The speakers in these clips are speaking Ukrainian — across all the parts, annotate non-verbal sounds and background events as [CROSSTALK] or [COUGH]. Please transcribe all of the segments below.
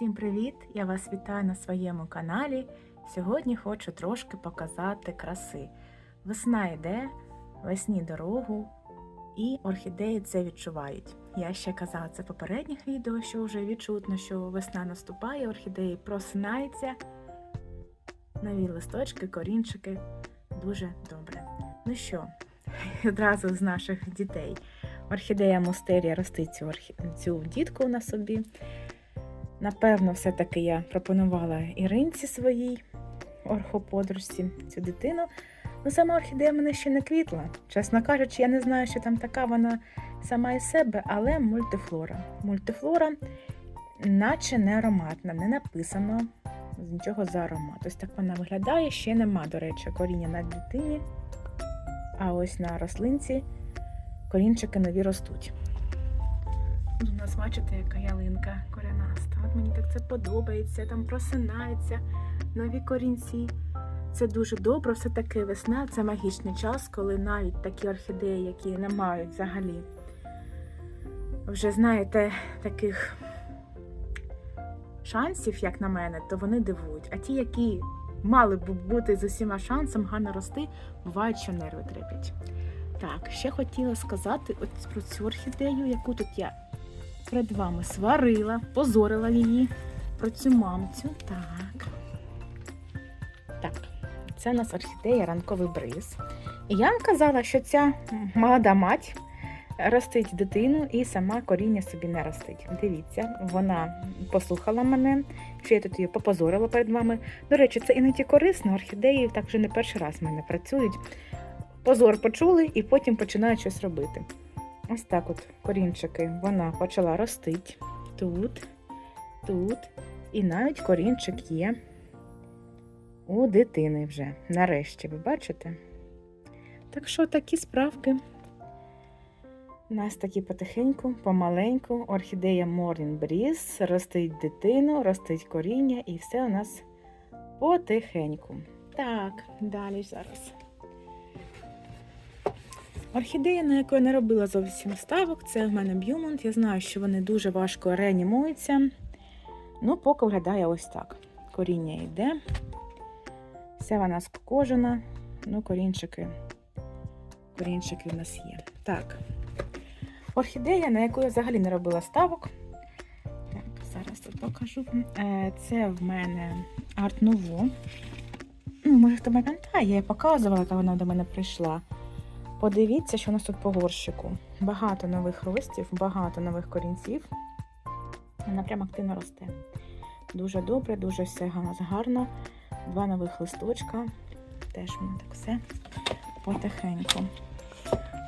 Всім привіт! Я вас вітаю на своєму каналі. Сьогодні хочу трошки показати краси. Весна йде, весні дорогу, і орхідеї це відчувають. Я ще казала це в попередніх відео, що вже відчутно, що весна наступає, орхідеї просинаються. Нові листочки, корінчики. Дуже добре. Ну що, [LAUGHS] одразу з наших дітей. Орхідея Мустерія ростить цю, орхі... цю дітку на собі. Напевно, все-таки я пропонувала Іринці своїй орхоподружці цю дитину. Ну, сама орхідея мене ще не квітла. Чесно кажучи, я не знаю, що там така вона сама із себе, але мультифлора. Мультифлора, наче не ароматна, не написано з нічого за аромат. Ось так вона виглядає, ще нема, до речі, коріння на дитині. А ось на рослинці корінчики нові ростуть. У нас бачите, яка ялинка корянаста. От мені так це подобається, там просинається нові корінці. Це дуже добре, все таки весна це магічний час, коли навіть такі орхідеї, які не мають взагалі, вже знаєте, таких шансів, як на мене, то вони дивують. А ті, які мали б бути з усіма шансом гарно рости, бувають, що нерви треплять. Так, ще хотіла сказати от про цю орхідею, яку тут я перед вами сварила, позорила її про цю мамцю. Так. Так, це у нас орхідея ранковий бриз. І я вам казала, що ця молода мать ростить дитину і сама коріння собі не ростить. Дивіться, вона послухала мене, що я тут її попозорила перед вами. До речі, це іноді корисно, орхідеї так вже не перший раз в мене працюють. Позор почули і потім починають щось робити. Ось так от корінчики вона почала ростити тут, тут, і навіть корінчик є у дитини вже. Нарешті, ви бачите? Так що такі справки. У нас такі потихеньку, помаленьку, орхідея Morning Breeze, ростить дитину, ростить коріння, і все у нас потихеньку. Так, далі зараз. Орхідея, на яку я не робила зовсім ставок, це в мене Б'юмонт. Я знаю, що вони дуже важко реанімуються. Ну, поки виглядає ось так. Коріння йде. Вся вона скокожена. Ну, корінчики. Корінчики в нас є. Так. Орхідея, на яку я взагалі не робила ставок. Так, зараз тут покажу. Е, Це в мене Nouveau. Ну, може, хто пам'ятає, я показувала, коли вона до мене прийшла. Подивіться, що у нас тут по горщику. Багато нових ростів, багато нових корінців. Вона прям активно росте. Дуже добре, дуже все гарно. Два нових листочка. Теж воно так все потихеньку.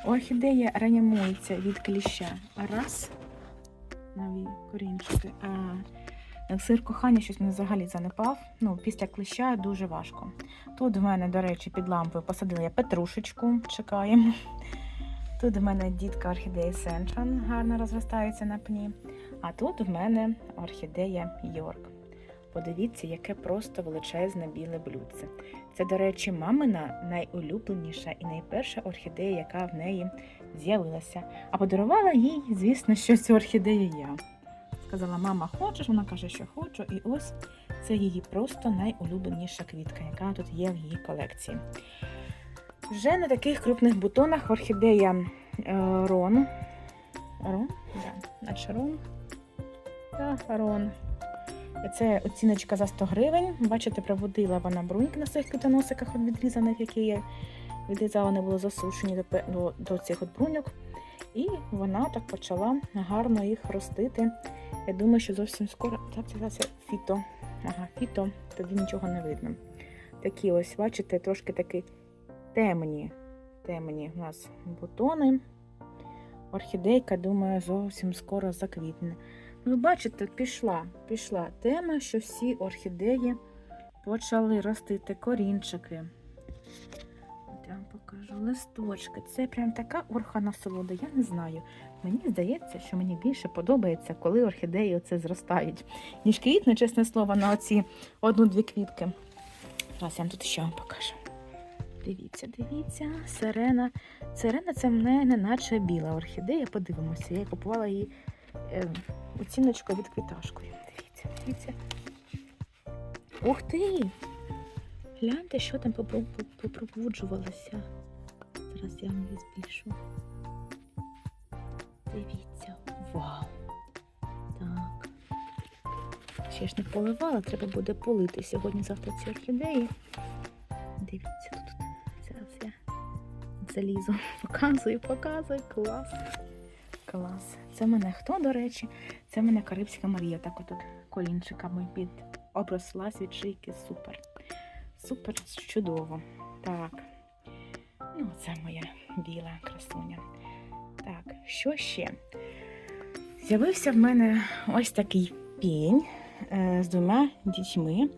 Орхідея реанімується від кліща. Раз. Нові корінчики. А сир кохання щось мене взагалі занепав. Ну, після кліща дуже важко. Тут в мене, до речі, під лампою посадила я петрушечку, чекаємо. Тут в мене дітка орхідеї Сенчан гарно розростається на пні. А тут в мене орхідея Йорк. Подивіться, яке просто величезне біле блюдце. Це, до речі, мамина найулюбленіша і найперша орхідея, яка в неї з'явилася. А подарувала їй, звісно, що цю орхідею я. Сказала, мама, хочеш? Вона каже, що хочу. І ось це її просто найулюбленіша квітка, яка тут є в її колекції. Вже на таких крупних бутонах орхідея е, Рон. Рон? Да, наче Рон. Так, Рон. Це оціночка за 100 гривень. Бачите, проводила вона бруньки на своїх квітоносиках відрізаних, які я відрізала, вони були засушені до, до цих от бруньок. І вона так почала гарно їх ростити. Я думаю, що зовсім скоро. Так, це, фіто. Ага, фіто, тоді нічого не видно. Такі ось, бачите, трошки такі темні. Темні у нас бутони. Орхідейка, думаю, зовсім скоро заквітне. Ви бачите, пішла, пішла тема, що всі орхідеї почали ростити корінчики. Покажу листочки. Це прям така орха насолода, я не знаю. Мені здається, що мені більше подобається, коли орхідеї оце зростають, ніж квітне, чесне слово, на оці одну-дві квітки. Зараз я вам тут ще вам покажу. Дивіться, дивіться, сирена. Сирена це в мене наче біла орхідея. Подивимося. Я купувала її е, оціночкою від квіташкою. Дивіться. дивіться. Ух ти! Гляньте, що там попро- поп- попробуджувалося. Зараз я вам її збільшу. Дивіться. Вау! Так. Ще ж не поливала, треба буде полити сьогодні-завтра ці орхідеї. Дивіться тут. Зараз я залізу. [LAUGHS] Показую, показую. Клас. Клас. Це мене хто, до речі? Це мене Карибська Марія. Так отут колінчиками під оброслась від шийки. Супер. Супер чудово. Так. Ну, це моя біла красуня. Так, що ще? З'явився в мене ось такий пінь е, з двома дітьми.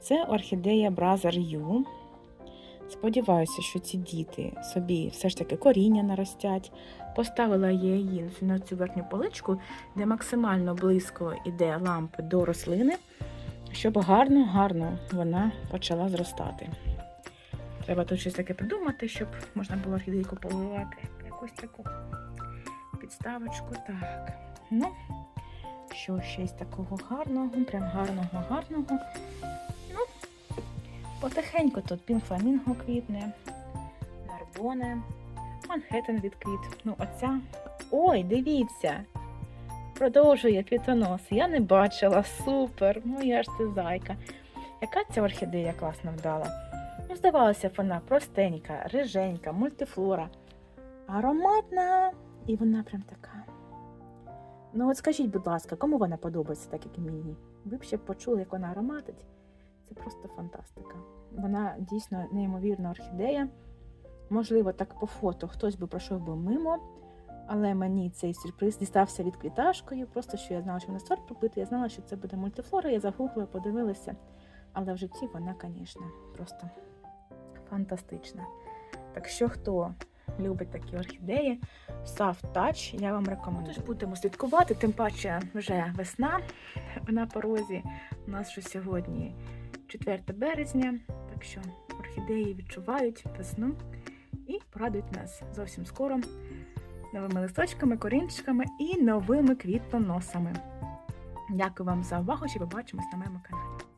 Це орхідея Brother U. Сподіваюся, що ці діти собі все ж таки коріння наростять. Поставила я її на цю верхню поличку, де максимально близько йде лампи до рослини, щоб гарно-гарно вона почала зростати. Треба тут щось таке придумати, щоб можна було орхідейку поливати. Якусь таку підставочку. Так. Ну, що ще з такого гарного, прям гарного, гарного. Ну, потихеньку тут пінг-фламінго квітне, нарбоне, Манхеттен відквіт. Ну, оця. Ой, дивіться! Продовжує квітонос. Я не бачила. Супер! Моя ж ти зайка. Яка ця орхідея класно вдала? Ну, здавалося б, вона простенька, риженька, мультифлора, ароматна, і вона прям така. Ну, от скажіть, будь ласка, кому вона подобається, так як і мені? Ви б ще почули, як вона ароматить. Це просто фантастика. Вона дійсно неймовірна орхідея. Можливо, так по фото хтось би пройшов би мимо, але мені цей сюрприз дістався від квіташкою. Просто що я знала, що вона сорт пропити, я знала, що це буде мультифлора. Я загуглила, подивилася. Але в житті вона, звісно, просто фантастична. Так що, хто любить такі орхідеї, Soft Touch, я вам рекомендую. Тож будемо слідкувати, тим паче вже весна на порозі. У нас вже сьогодні 4 березня, так що орхідеї відчувають весну і порадують нас зовсім скоро новими листочками, корінчиками і новими квітоносами. Дякую вам за увагу, ще побачимось на моєму каналі.